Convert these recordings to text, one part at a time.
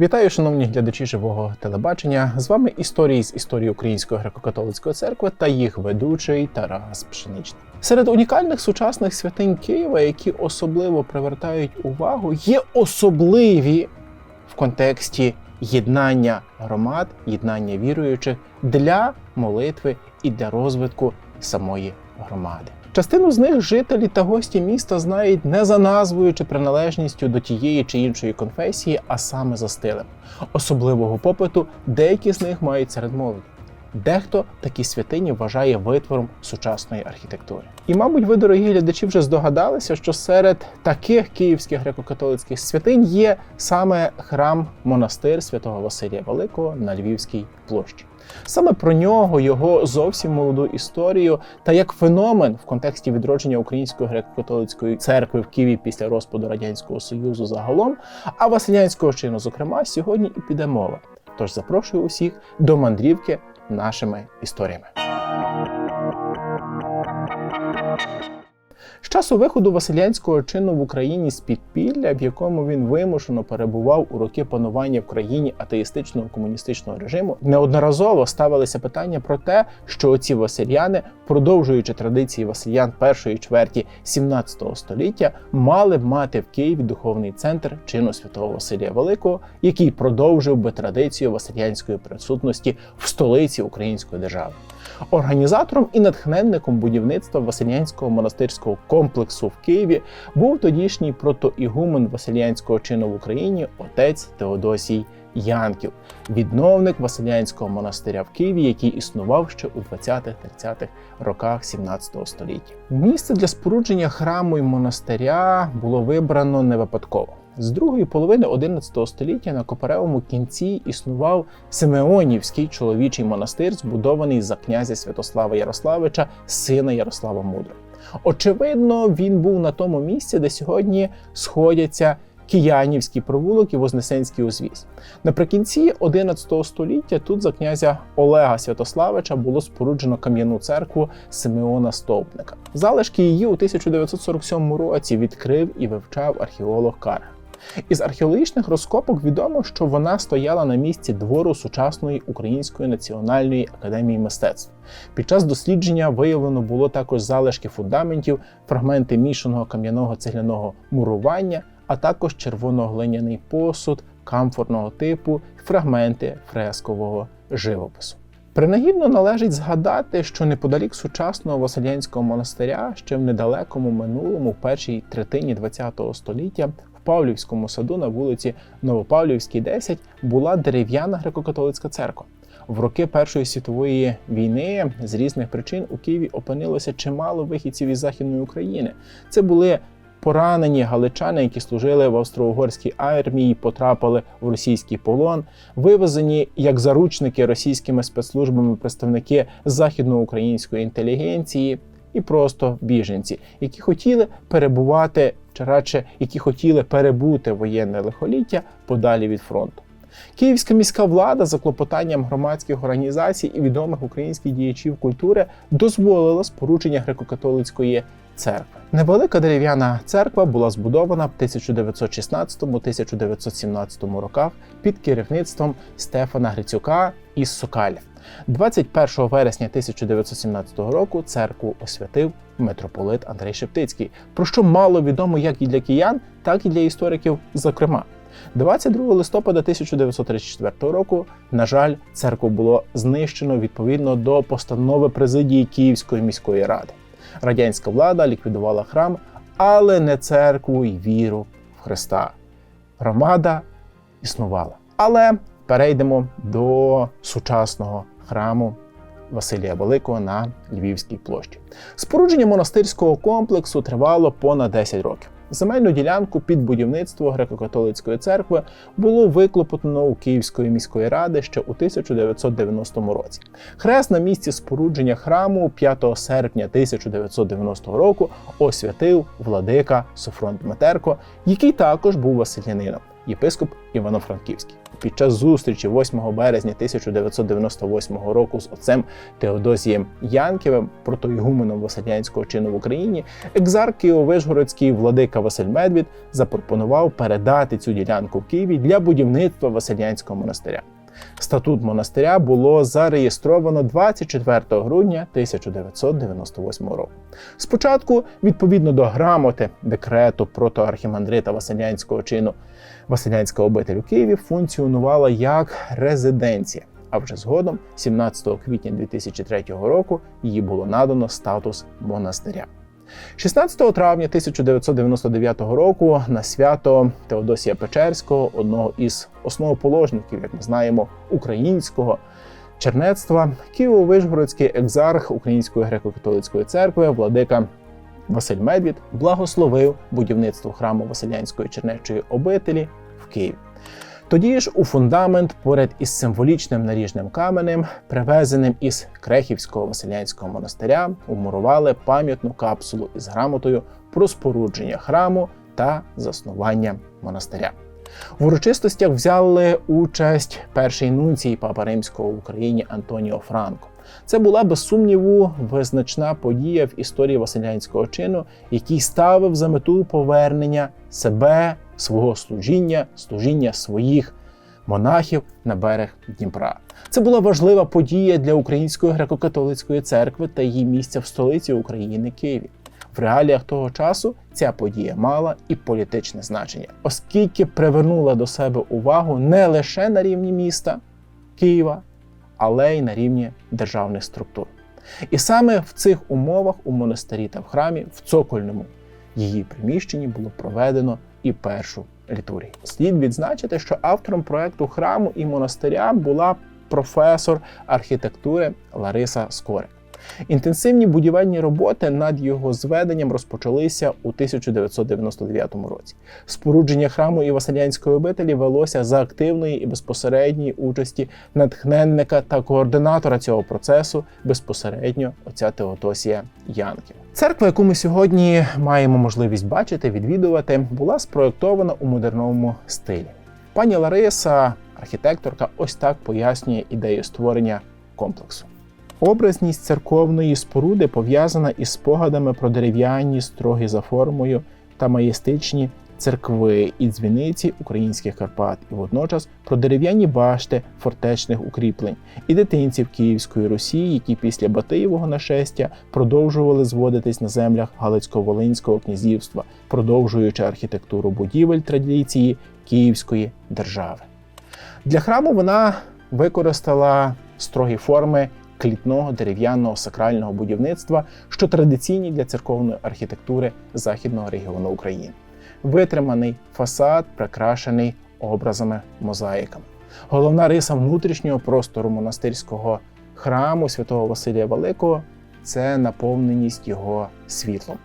Вітаю, шановні глядачі живого телебачення. З вами історії з історії Української греко-католицької церкви та їх ведучий Тарас Пшеничний. Серед унікальних сучасних святинь Києва, які особливо привертають увагу, є особливі в контексті єднання громад, єднання віруючих для молитви і для розвитку самої громади. Частину з них жителі та гості міста знають не за назвою чи приналежністю до тієї чи іншої конфесії, а саме за стилем. Особливого попиту деякі з них мають серед молоді. Дехто такі святині вважає витвором сучасної архітектури. І, мабуть, ви, дорогі глядачі, вже здогадалися, що серед таких київських греко-католицьких святинь є саме храм монастир святого Василія Великого на Львівській площі. Саме про нього, його зовсім молоду історію та як феномен в контексті відродження Української греко-католицької церкви в Києві після розпаду радянського союзу загалом, а Василянського чину, зокрема, сьогодні і піде мова. Тож запрошую усіх до мандрівки нашими історіями. З часу виходу Василянського чину в Україні з підпілля, в якому він вимушено перебував у роки панування в країні атеїстичного комуністичного режиму, неодноразово ставилися питання про те, що оці Васильяни, продовжуючи традиції Васильян першої чверті 17 століття, мали б мати в Києві духовний центр чину святого Василія Великого, який продовжив би традицію васильянської присутності в столиці Української держави. Організатором і натхненником будівництва Василянського монастирського комплексу в Києві був тодішній протоігумен Василянського чину в Україні отець Теодосій Янків, відновник Василянського монастиря в Києві, який існував ще у 20-30-х роках 17 століття. Місце для спорудження храму і монастиря було вибрано не випадково. З другої половини 11 століття на Коперевому кінці існував Симеонівський чоловічий монастир, збудований за князя Святослава Ярославича, сина Ярослава Мудрого. Очевидно, він був на тому місці, де сьогодні сходяться Киянівський провулок і Вознесенський узвіз. Наприкінці 11 століття тут за князя Олега Святославича було споруджено кам'яну церкву Симеона Стовпника. Залишки її у 1947 році відкрив і вивчав археолог Карга. Із археологічних розкопок відомо, що вона стояла на місці двору сучасної Української національної академії мистецтв. Під час дослідження виявлено було також залишки фундаментів, фрагменти мішаного кам'яного цегляного мурування, а також червоно-глиняний посуд камфорного типу, фрагменти фрескового живопису. Принагідно належить згадати, що неподалік сучасного Василянського монастиря ще в недалекому минулому, в першій третині ХХ століття, в Павлівському саду на вулиці Новопавлівській, 10, була дерев'яна греко-католицька церква. В роки Першої світової війни з різних причин у Києві опинилося чимало вихідців із Західної України. Це були поранені галичани, які служили в австро-угорській армії, потрапили в російський полон, вивезені як заручники російськими спецслужбами представники західноукраїнської інтелігенції і просто біженці, які хотіли перебувати, чи радше які хотіли перебути воєнне лихоліття подалі від фронту. Київська міська влада за клопотанням громадських організацій і відомих українських діячів культури дозволила спорудження греко-католицької церкви. Невелика дерев'яна церква була збудована в 1916-1917 роках під керівництвом Стефана Грицюка із Сокаля. 21 вересня 1917 року церкву освятив митрополит Андрей Шептицький, про що мало відомо як і для киян, так і для істориків, зокрема. 22 листопада 1934 року, на жаль, церкву було знищено відповідно до постанови президії Київської міської ради. Радянська влада ліквідувала храм, але не церкву і віру в Христа. Громада існувала. Але перейдемо до сучасного храму Василія Великого на Львівській площі. Спорудження монастирського комплексу тривало понад 10 років. Земельну ділянку під будівництво греко-католицької церкви було виклопотано у Київської міської ради ще у 1990 році. Хрест на місці спорудження храму 5 серпня 1990 року освятив владика Софрон Дмитерко, який також був васильянином. Єпископ Івано-Франківський. Під час зустрічі 8 березня 1998 року з отцем Теодосієм Янківим, протоігуменом Василянського чину в Україні, екзарх Києво-Вишгородський владика Василь Медвід запропонував передати цю ділянку в Києві для будівництва Василянського монастиря. Статут монастиря було зареєстровано 24 грудня 1998 року. Спочатку, відповідно до грамоти декрету протоархімандрита Василянського чину Василянська обитель у Києві функціонувала як резиденція. А вже згодом, 17 квітня 2003 року, їй було надано статус монастиря. 16 травня 1999 року на свято Теодосія Печерського, одного із основоположників, як ми знаємо, українського чернецтва, Києво-Вишгородський екзарх Української греко-католицької церкви, владика Василь Медвід, благословив будівництво храму Василянської чернечої обителі в Києві. Тоді ж у фундамент поряд із символічним наріжним каменем, привезеним із Крехівського Василянського монастиря, умурували пам'ятну капсулу із грамотою про спорудження храму та заснування монастиря. В урочистостях взяли участь перший нунцій Папа Римського в Україні Антоніо Франко. Це була без сумніву визначна подія в історії Василянського чину, який ставив за мету повернення себе, свого служіння, служіння своїх монахів на берег Дніпра. Це була важлива подія для Української греко-католицької церкви та її місця в столиці України Києві. В реаліях того часу ця подія мала і політичне значення, оскільки привернула до себе увагу не лише на рівні міста Києва, але й на рівні державних структур. І саме в цих умовах у монастирі та в храмі, в цокольному її приміщенні, було проведено і першу літургію. Слід відзначити, що автором проекту храму і монастиря була професор архітектури Лариса Скорик. Інтенсивні будівельні роботи над його зведенням розпочалися у 1999 році. Спорудження храму і Василянської обителі велося за активної і безпосередньої участі натхненника та координатора цього процесу безпосередньо отця Теотосія Янківа. Церква, яку ми сьогодні маємо можливість бачити, відвідувати, була спроєктована у модерновому стилі. Пані Лариса, архітекторка, ось так пояснює ідею створення комплексу. Образність церковної споруди пов'язана із спогадами про дерев'яні, строгі за формою та маєстичні церкви і дзвіниці українських Карпат, і водночас про дерев'яні башти фортечних укріплень і дитинців Київської Русі, які після Батиєвого нашестя продовжували зводитись на землях Галицько-Волинського князівства, продовжуючи архітектуру будівель традиції Київської держави. Для храму вона використала строгі форми клітного дерев'яного сакрального будівництва, що традиційні для церковної архітектури західного регіону України. Витриманий фасад, прикрашений образами мозаїками. Головна риса внутрішнього простору монастирського храму святого Василія Великого це наповненість його світлом.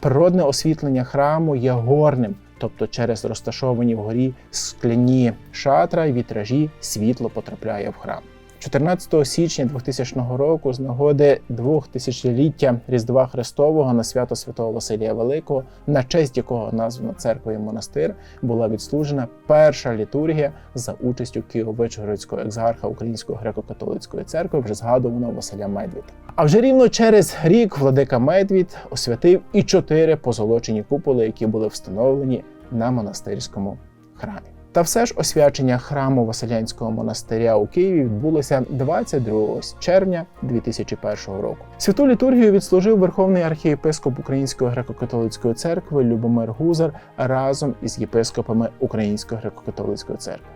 Природне освітлення храму є горним, тобто через розташовані вгорі скляні шатра і вітражі світло потрапляє в храм. 14 січня 2000 року, з нагоди 2000-ліття Різдва Христового на свято Святого Василія Великого, на честь якого названа церква і монастир, була відслужена перша літургія за участю Києво-Вичгородського екзарха Української греко-католицької церкви, вже згадуваного Василя Медвіда. А вже рівно через рік владика Медвід освятив і чотири позолочені куполи, які були встановлені на монастирському храмі. Та все ж освячення храму Василянського монастиря у Києві відбулося 22 червня 2001 року. Святу літургію відслужив Верховний архієпископ Української греко-католицької церкви Любомир Гузар разом із єпископами Української греко-католицької церкви.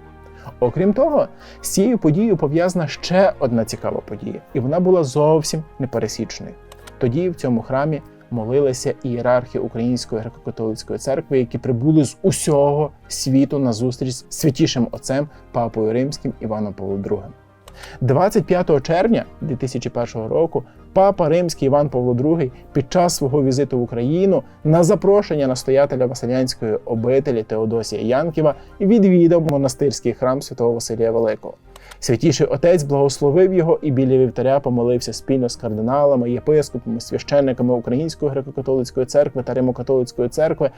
Окрім того, з цією подією пов'язана ще одна цікава подія, і вона була зовсім непересічною. Тоді в цьому храмі молилися ієрархи Української греко-католицької церкви, які прибули з усього світу на зустріч з святішим отцем Папою Римським Іваном Павлом II. 25 червня 2001 року папа Римський Іван Павло II під час свого візиту в Україну на запрошення настоятеля Василянської обителі Теодосія Янківа відвідав монастирський храм святого Василія Великого. Святіший отець благословив його і біля вівтаря помолився спільно з кардиналами, єпископами, священниками Української греко-католицької церкви та Римо-католицької церкви,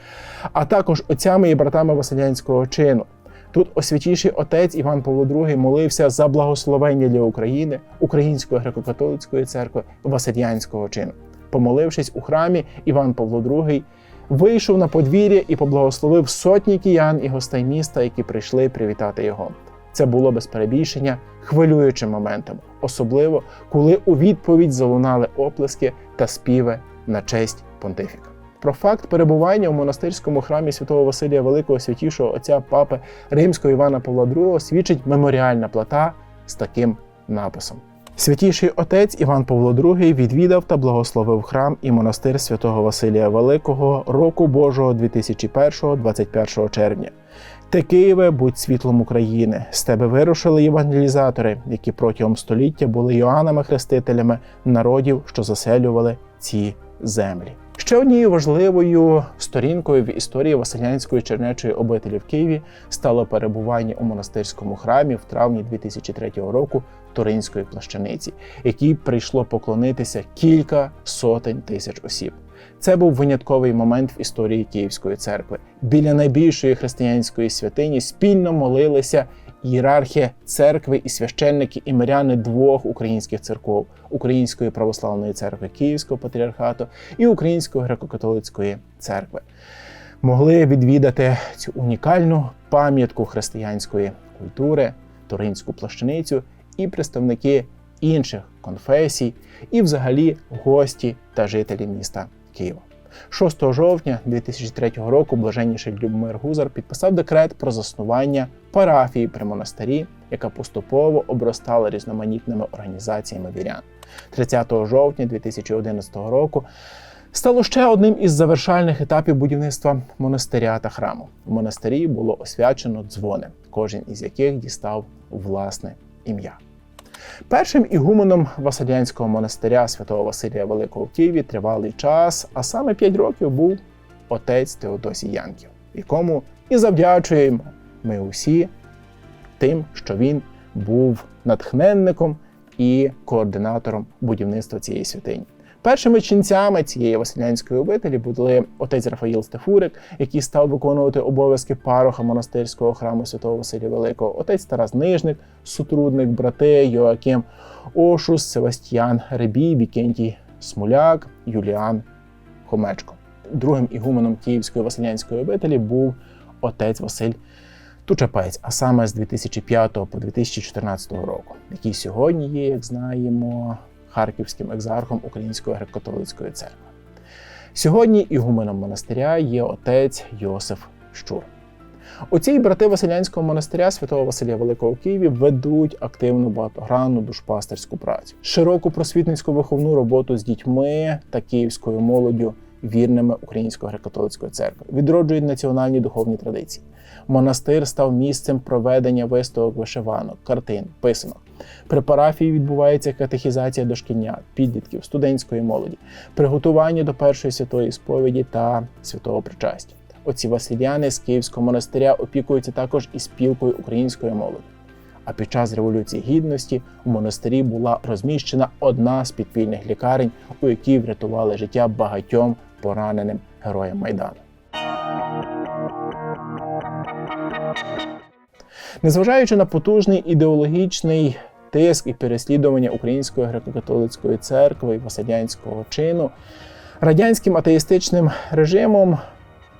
а також отцями і братами Василянського чину. Тут освятіший отець Іван Павло II молився за благословення для України, Української греко-католицької церкви, Васильянського чину. Помолившись у храмі, Іван Павло II вийшов на подвір'я і поблагословив сотні киян і гостей міста, які прийшли привітати його. Це було без перебільшення хвилюючим моментом, особливо коли у відповідь залунали оплески та співи на честь понтифіка. Про факт перебування у монастирському храмі святого Василія Великого святішого отця папи Римського Івана Павла II свідчить меморіальна плата з таким написом. Святіший отець Іван Павло II відвідав та благословив храм і монастир святого Василія Великого року Божого 2001-21 червня. Ти, Києве, будь світлом України. З тебе вирушили євангелізатори, які протягом століття були Йоаннами Хрестителями народів, що заселювали ці землі. Ще однією важливою сторінкою в історії Василянської чернечої обителі в Києві стало перебування у монастирському храмі в травні 2003 року Туринської плащаниці, якій прийшло поклонитися кілька сотень тисяч осіб. Це був винятковий момент в історії Київської церкви. Біля найбільшої християнської святині спільно молилися ієрархи церкви і священники і миряни двох українських церков Української православної церкви Київського патріархату і Української греко-католицької церкви. Могли відвідати цю унікальну пам'ятку християнської культури, Туринську плащаницю і представники інших конфесій, і, взагалі, гості та жителі міста Києва. 6 жовтня 2003 року блаженніший Любомир Гузар підписав декрет про заснування парафії при монастирі, яка поступово обростала різноманітними організаціями вірян. 30 жовтня 2011 року стало ще одним із завершальних етапів будівництва монастиря та храму. В монастирі було освячено дзвони, кожен із яких дістав власне ім'я. Першим ігуменом Василянського монастиря святого Василія Великого в Києві тривалий час, а саме 5 років був отець Теодосій Янків, якому і завдячуємо ми усі тим, що він був натхненником і координатором будівництва цієї святині. Першими ченцями цієї Василянської обителі були отець Рафаїл Стефурик, який став виконувати обов'язки пароха монастирського храму Святого Василія Великого, отець Тарас Нижник, сутрудник, брати Йоаким Ошус, Севастьян Ребій, Вікентій Смуляк, Юліан Хомечко. Другим ігуменом Київської Василянської обителі був отець Василь Тучапець, а саме з 2005 по 2014 року, який сьогодні є, як знаємо, харківським екзархом Української греко-католицької церкви. Сьогодні ігуменом монастиря є отець Йосиф Щур. Оці брати Василянського монастиря святого Василія Великого в Києві ведуть активну багатогранну душпастерську працю, широку просвітницьку виховну роботу з дітьми та київською молоддю, вірними Української греко-католицької церкви, відроджують національні духовні традиції. Монастир став місцем проведення виставок вишиванок, картин, писанок. При парафії відбувається катехізація дошкільнят, підлітків, студентської молоді, приготування до першої святої сповіді та святого причастя. Оці Васильяни з Київського монастиря опікуються також і спілкою української молоді. А під час Революції Гідності у монастирі була розміщена одна з підпільних лікарень, у якій врятували життя багатьом пораненим героям Майдану. Незважаючи на потужний ідеологічний тиск і переслідування Української греко-католицької церкви і Василянського чину, радянським атеїстичним режимом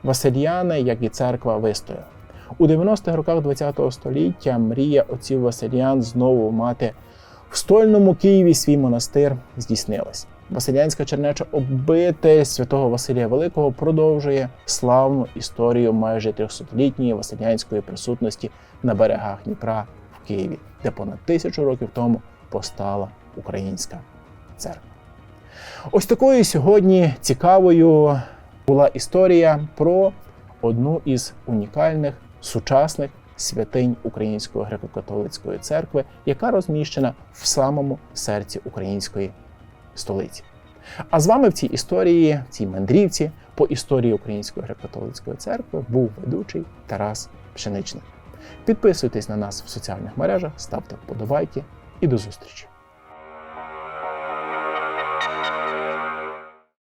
Васильяни, як і церква, вистояли. У 90-х роках ХХ століття мрія отців Васильян знову мати в стольному Києві свій монастир здійснилась. Василянська чернеча обитель святого Василія Великого продовжує славну історію майже 300-літньої василянської присутності на берегах Дніпра в Києві, де понад тисячу років тому постала українська церква. Ось такою сьогодні цікавою була історія про одну із унікальних сучасних святинь Української греко-католицької церкви, яка розміщена в самому серці української столиці. А з вами в цій історії, в цій мандрівці по історії Української греко-католицької церкви був ведучий Тарас Пшеничник. Підписуйтесь на нас в соціальних мережах, ставте вподобайки і до зустрічі!